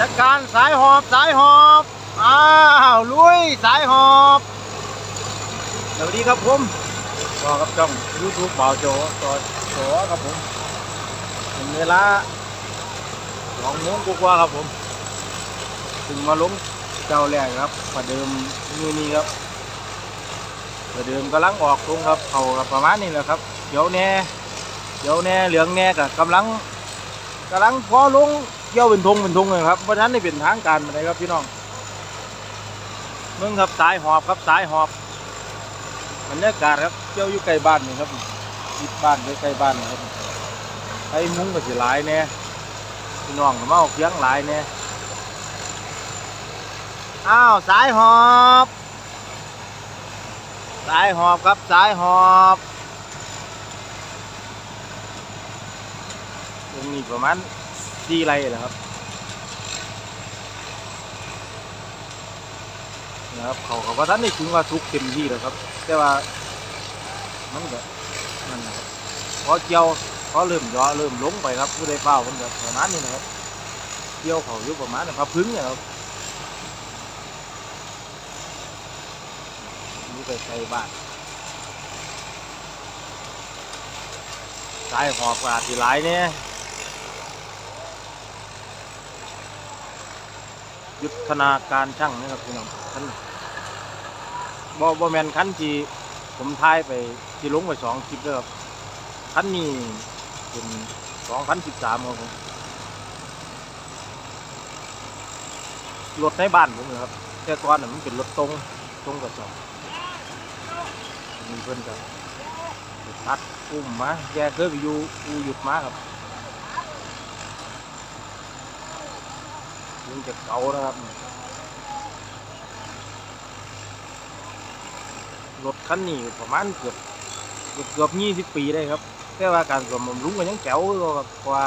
จัดการสายหอบสายหอบอ้าวลุยสายหอบสวัสดีครับผมก็กับช่องยูทูบเบาโจต่อโจครับผมเป็นเวลาสองโมงกว่าครับผมถึงมาลงเจ้าแรกครับประเดิมมือนี้ครับประเดิมกำลังออกตรงครับเขากับประมาณนี้แหละครับเดี๋ยวแน่เดี๋ยวแน่เหลืองแน่กับกำลังกำลังพอลง เกี่ยวเป็นทงเป็นทงเลยครับเพราะฉะนั้นนี่เป็นทางการมาเลยครับพี่น้องเมืองครับสายหอบครับสายหอบบรรยากาศครับเกี่ยวอยู่ใกล้บ้านนี่ครับติดบ้านใกล้ๆบ้านนะครับไอ้มุ้งก็สิหลายแน่พี่น้องมาเอาเพียงหลายแน่อ้าวสายหอบสายหอบครับสายหอบตรงนี้ประมาณ สี่ไรนะครับนะครับเขาเขาก็ท่านได้ถึงว่าทุกเต็มที่แล้วครับ แต่ว่ามันก็นั่นนะครับพอเกี่ยวพอเริ่มย่อเริ่มลงไปครับผู้ใดเฝ้ามันก็ประมาณนี้นะครับเกี่ยวเขายู่ประมาณนี้ครับพึ่งเนี่ยครับนี่ไปใส่บ้านสายหอบกอาดที่หลายเนี่ย ยุทธนาการช่างนะครับพี่น้องคันบอบอแมนคันที่ผมทายไปที่ลงไปสองคลิปแล้วครับคันนี้เป็นสองคันสิบสามครับผมรถในบ้านผมนะครับแต่ก่อนน่ะมันเป็นรถตรงตรงกับสองมีเพื่อนกับตัดอุ้มมาแกเคยไปอยู่อูหยุดมาครับ ยิงจะเก่านะครับรถคันนี้ประมาณเกือบเกือบเกือบยี่สิบปีได้ครับแต่ว่าการสวมบำรุงก็ยังแจ๋วอยู่ครับเพราะว่า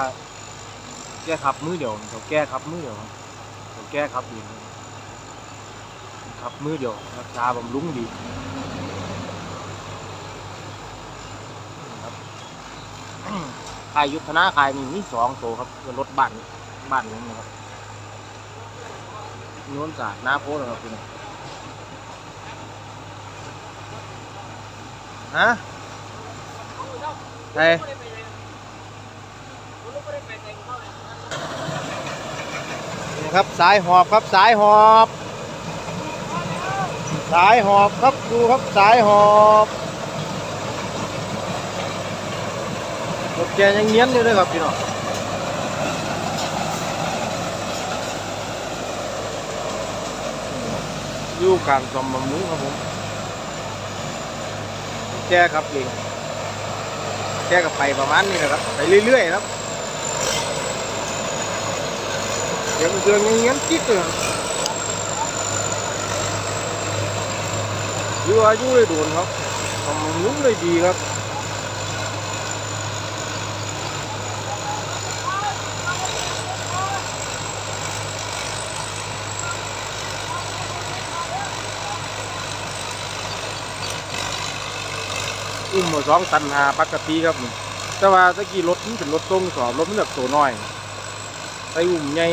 แก้ขับมือเดียวเขาแก้ขับมือเดียวครับเขาแก้ขับดีขับมือเดียวรักษาบำรุงดีครับขายยุทธนาขายนี่มีสองตัวครับรถบ้านบ้านผมนะครับ น้นสาดหน้าโพสครับคุณฮะใช่นะครับสายหอบครับสายหอบ สายหอบครับดูครับสายหอบรถแกยังเนี้ยนอยู่เลยครับพี่น้อง ยู่กลางซอมบำรุงครับผม แก้ครับเองแก้กับไปประมาณนี้นะครับ ไปเรื่อยๆครับ เดี๋ยวมันเดือนยังเงี้ยกิ๊กเลยอยู่อายุเลยโดนครับซอมบำรุงเลยดีครับ อุ้มมาสองตันหาปกติครับแต่ว่าตะกี้รถมันเป็นรถตรงสอบรถมันแบบตัวน้อยไปอุ้มใหญ่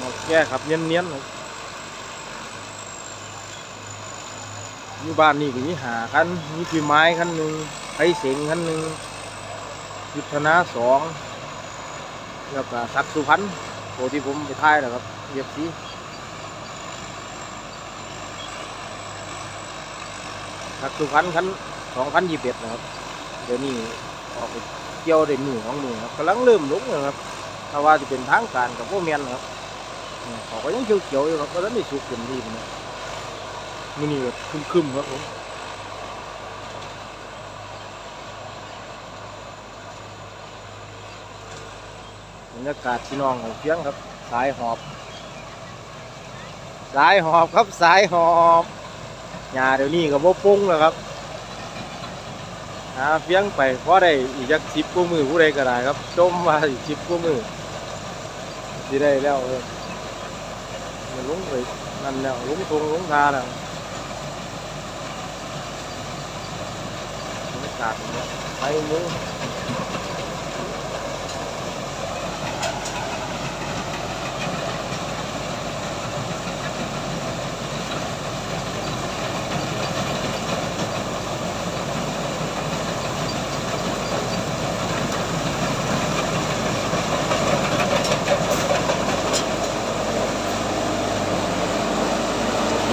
มาแก้ครับเนียนๆเลยนอยู่บ้านนี่ก็มีหาคันมีพี่ไม้คันหนึ่งไผ่เสียงคันหนึ่งยุทธนาสองแล้วก็สัตว์สุพรรณโหที่ผมไปถ่ายแล้วครับเรียบสี สักสุพรรณคันสองพันยี่สิบเอ็ดนะครับ เดี๋ยวนี้ออกไปเกี่ยวได้มือของมือครับกำลังเริ่มลงนะครับถ้าว่าจะเป็นทางการกับพวกเมียนครับเนี่ยเขาก็ยังเขียวๆอยู่ครับก็แล้วไม่สุกเต็มที่นะมือนี่แบบคึมๆครับผมบรรยากาศพี่น้องของเพียงครับ สายหอบ สายหอบครับสายหอบ ยาเดี๋ยวนี้ก็บ่ปุ้งแล้วครับหาเฟียงไปพอได้อีกจักสิบกู้มือผู้ใดก็ได้ครับจมมาอีกสิบกู้มือที่ได้แล้วมันลุ้งไปนั่นแล้วลุ้งทงลุ้งทาแล้วไม่ขาดอย่างเงี้ยไปมือ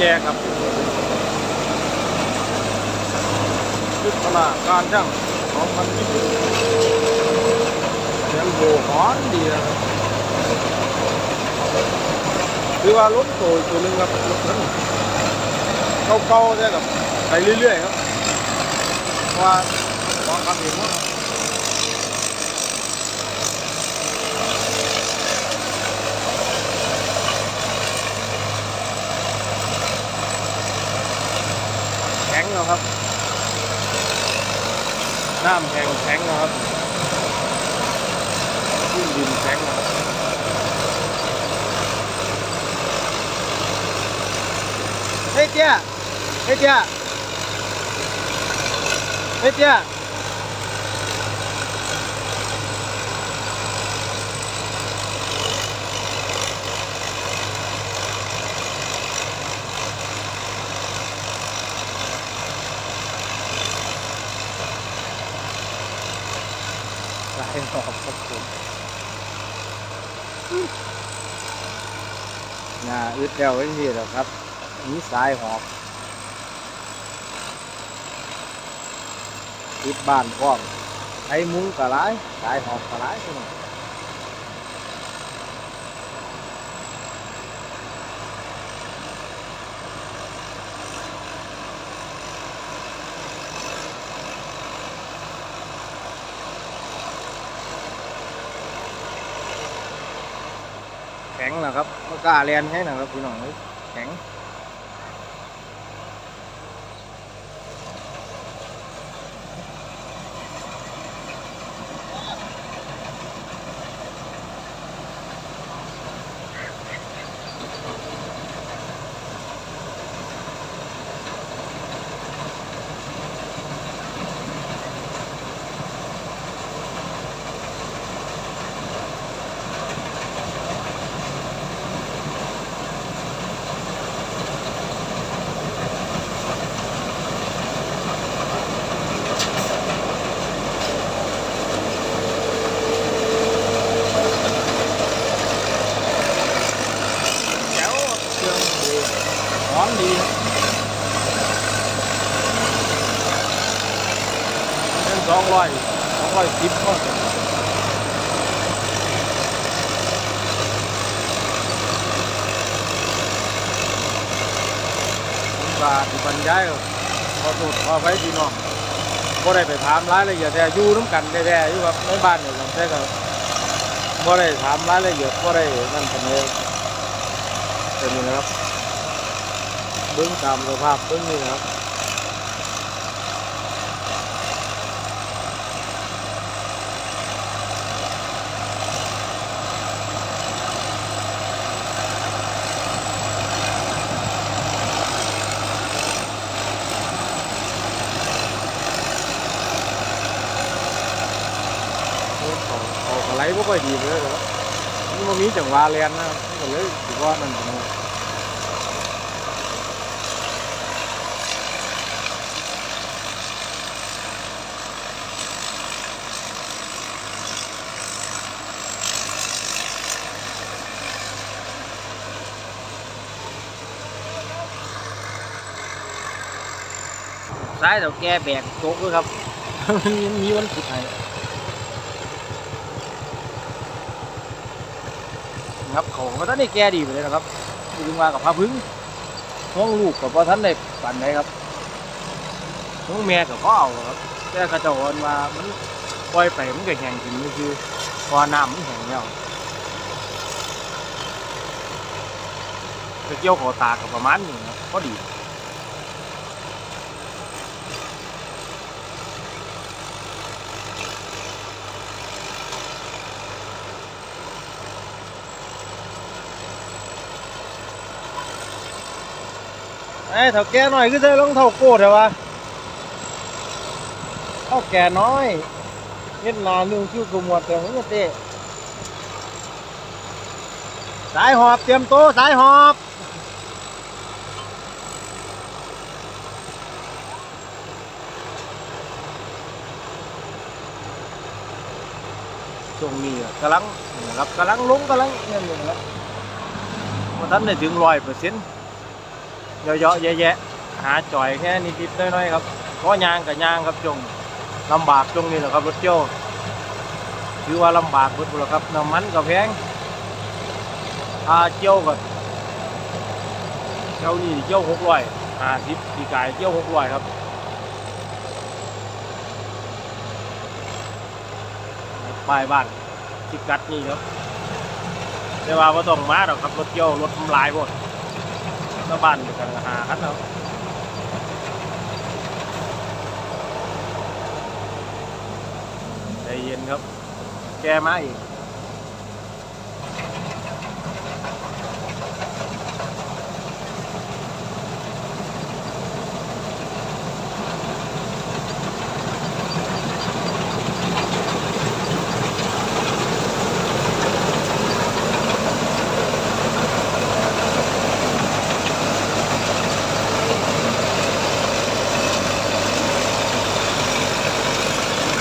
แจกครับยุทธ นาการช่างของมันที่เสียงโบหอนดีนะครับคือว่าล้มโตอีกตัวหนึงครับรถนั้นเก่าๆใช่ครับไปเรื่อยๆครับเพราะว่าลองทำเองว่า แข็งแล้วครับ น้ำแข็งแข็งแล้วครับขึ้นดินแข็งแล้วครับเฮ้ยเจ้าเฮ้ยเจ้าเฮ้ยเจ้า ขอบคุณน่าอึดแล้วไอ้ที่แล้วครับนี่สายหอกติดบ้านพร้อมไอ้มุ้งกะไรสายหอกกะไรใช่ไหม ข็งนะครับก็กล้าเรียนให้นะครับพี่น้องเอ้ยแข็ง แจ๋วเครื่องดีหอมดีเป็นสองร้อยสองร้อยสิบก็ ผมบาทบรรยายขอโทษขอไว้พี่น้องบ่ได้ไปถามรายละเอียดแต่อยู่น้ำกันแท้ๆอยู่แบบในบ้านเนี่ยผมแท้ก็บ่ได้ถามรายละเอียดบ่ได้นั่นกันเลยเป็นนี่นะครับเบื้องตามสภาพเบื้องนี้นะครับโอ้เขาเขากระไรไม่ ค่อยดีเลยครับนี่มันมีจังหวะเรียนนะครับก็เลยถือว่ามันเป็นซ้ายเดี๋ยวแกแบกโต๊ะด้วยครับมันมีวันสุดท้าย ครับเขาก็ท่านได้แกดีไปเลยนะครับดึงมากับพาพึ่งห้องลูกกับพ่อท่านได้ปั่นได้ครับห้องแม่กับพ่อเอาครับแต่กระจนมามันปล่อยไปมันก็แห้งจริงก็คือพอน้ำมันแห้งแล้วจะเกี่ยวขอตากับประมาณนี้ครับก็ดี ไอ้เท่าแก่หน่อยก็จะลงเท่าโกดเหรอวะเท่าแก่น้อยเฮ็ดนานึ่งคิ้วกระมดแต่มันก็เตะสายหอบเตรียมโตสายหอบช่วงนี้กำลังนะครับกำลังลงกำลังเนี่ยอยู่นะครับว่าท่านได้ถึงร้อยเปอร์เซ็นต์ เยอะๆแยะๆหาจ่อยแค่นิดๆหน้อยๆครับเพราะยางกับยางครับจงลำบากจงนี่แหละครับรถเกี่ยวถือว่าลำบากเบิดบุรครับน้ำมันก็แพงค่าเกี่ยวก็เจ้านี่เกี่ยวหกร้อยห้าสิบปีกายเกี่ยวหกร้อยครับป้ายบ้านทิกัดนี่ครับแต่ว่าไ่ต้องมาหรอกครับรถเกี่ยวรถทำลายหมด ก็บ้านอยู่กันหาคันเนาะใจเย็นครับ แกมาอีก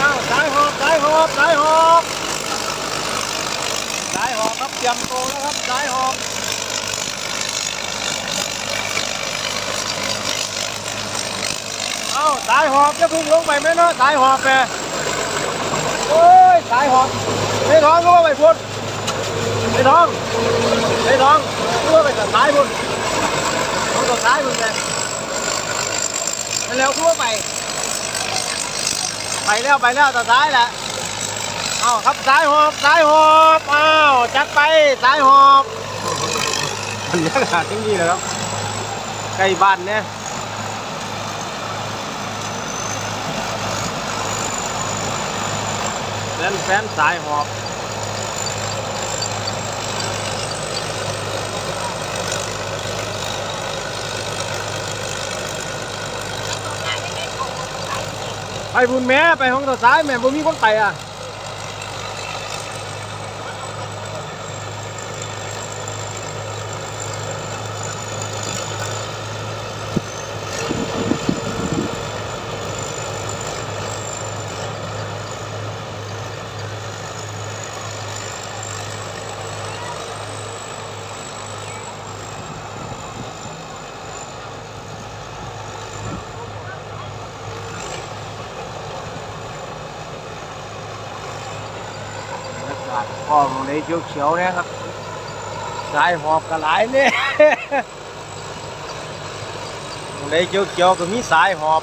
อ้าวสายหอบสายหอบสายหอบสายหอบครับ เตรียมตัวแล้วครับสายหอบเอ้าสายหอบจะพึ่งลงไปไหมเนาะสายหอบแปโอ้ยสายหอบไอ้ท้องก็ว่าไปพุ่นไอ้ท้องไอ้ท้องก็ว่าไปกับสายพุ่นต้องกับสายพุ่นไงแล้วก็ว่าไป ไปแล้วไปแล้วต่อซ้ายแหละ เอาครับซ้ายหอบซ้ายหอบอ้าวจัดไปซ้ายหอบบรรยากาศที่นี่เลยครับใกล้บ้านเนี่ยแฟนแฟนสายหอบไปบุญแม่ไปห้องต่อซ้ายแม่บ่มีคนไปอะ บรรยากาศก็มองในเขียวๆเนี่ยครับสายหอบกันหลายเนี่ยมองในเขียวๆก็มีสายหอบ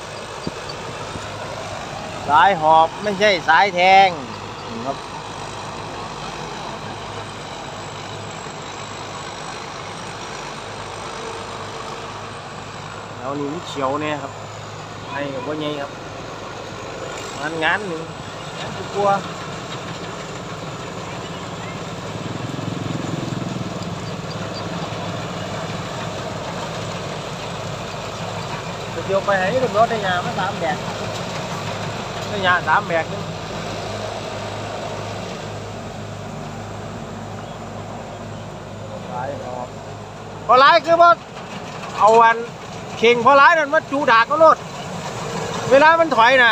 สายหอบไม่ใช่สายแทงครับแล้วนี่มันเขียวเนี่ยครับไอ้กับว่าไงครับงานงานหนึ่งงานกลัว เดียวไปให้ลูกรถได้ยามาสามแบกได้ยาสามแบกนึงหลายหอบพอหลายคือว่าเอาอันเข่งพอหลายนั่นมาจูดากก็รถเวลามันถอยนะ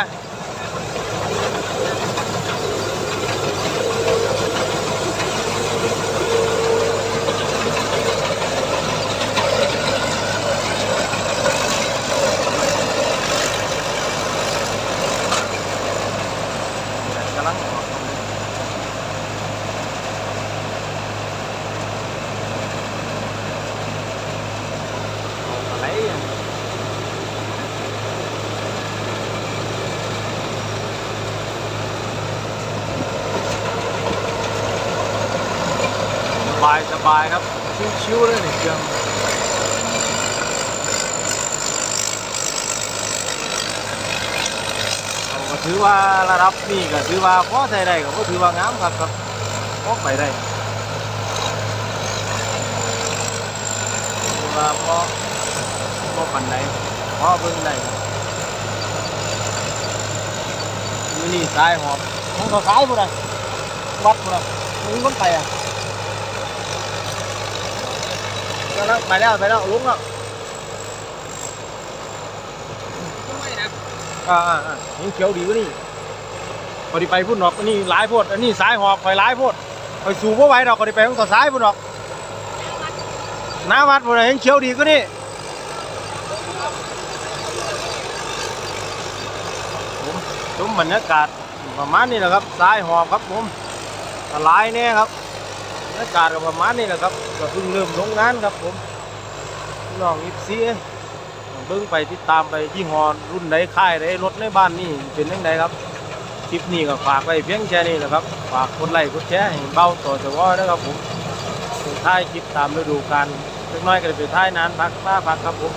กำลังออกเอาอะไรอะ ส บายสบายครับ ชิวๆเลยนี่เครื่องก็ถือว่าระดับนี้ก็ถือว่าพอใช้ได้ก็ถือว่างามครับครับพอไปได้ถือว่าพอพอปันได้พอเบิ่งได้มือนี่สายหอบมันก็สายพุ่นน่วัดพุ่นน่ะมีคนไปอะ แล้วไปแล้วไปแล้วลุกแล้วอ่าอ่ายังเขียวดีวะนี่พอดีไปพุ่นหอกนี่หลายพดอันนี้สายหอกคอยหลายพดคอยสูบว่าไว้ดอกก็ได้ไปของต่อสายพุ่นหอกน้ำวัดพุ่นยังเขียวดีก็นี่ทุ่มบรรยากาศประมาณนี้แหละครับสายหอบครับผมหลายแน่ครับ บรรยากาศก็ประมาณนี้แหละครับก็เพิ่งเริ่มลงงานครับผมน้องอีซีเบิ่งไปติดตามไปยี่ห้อรุ่นใดค่ายใดรถในบ้านนี่เป็นยังไงครับคลิปนี้ก็ฝากไว้เพียงแค่นี้แหละครับฝากกดไลค์กดแชร์ให้เบาต่อจะว่านะครับผมไปถ่ายคลิปตามฤดูกาลเล็กน้อยก็จะไปถ่ายนานพักป้าพักครับผม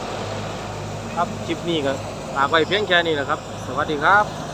ครับคลิปนี้ก็ฝากไว้เพียงแค่นี้แหละครับ สวัสดีครับ